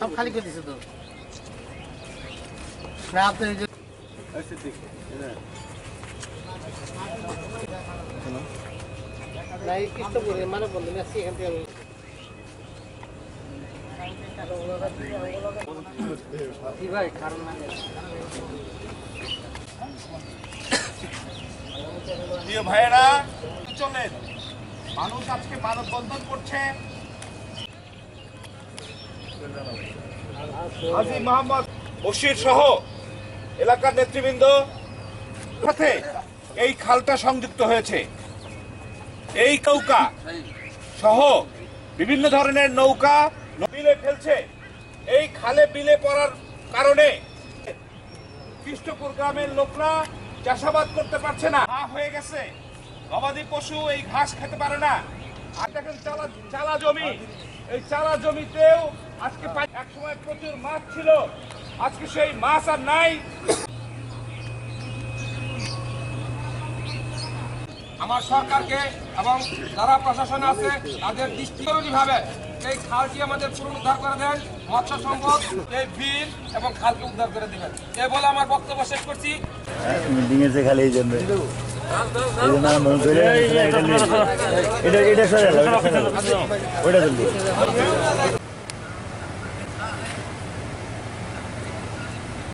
সব খালি করে দিছে তো মানে বললেন আসছি এখান থেকে ভাই কারণ মানে প্রিয় ভাইয়েরা চলেন মানুষ আজকে মানববন্ধন করছে। হাজি মোহাম্মদ বশির সহ এলাকার নেতৃবৃন্দ এই খালটা সংযুক্ত হয়েছে। এই নৌকা সহ বিভিন্ন ধরনের নৌকা বিলে ফেলছে। এই খালে বিলে পড়ার কারণে কৃষ্ণপুর গ্রামের লোকরা চাষাবাদ করতে পারছে না। হয়ে গেছে। গবাদি পশু এই ঘাস খেতে পারে না। আর দেখেন চালা চালা জমি। এই চালা জমিতেও আজকে এক সময় প্রচুর মাছ ছিল। আজকে সেই মাছ আর নাই। আমার সরকারকে এবং যারা প্রশাসন আছে, তাদের দৃষ্টি ভাবে এই খালটি আমাদের পুনরুদ্ধার করে দেন, মৎস্য সম্পদ, এই বিল এবং খালকে উদ্ধার করে দেবেন। এ বলে আমার বক্তব্য শেষ করছি। এটা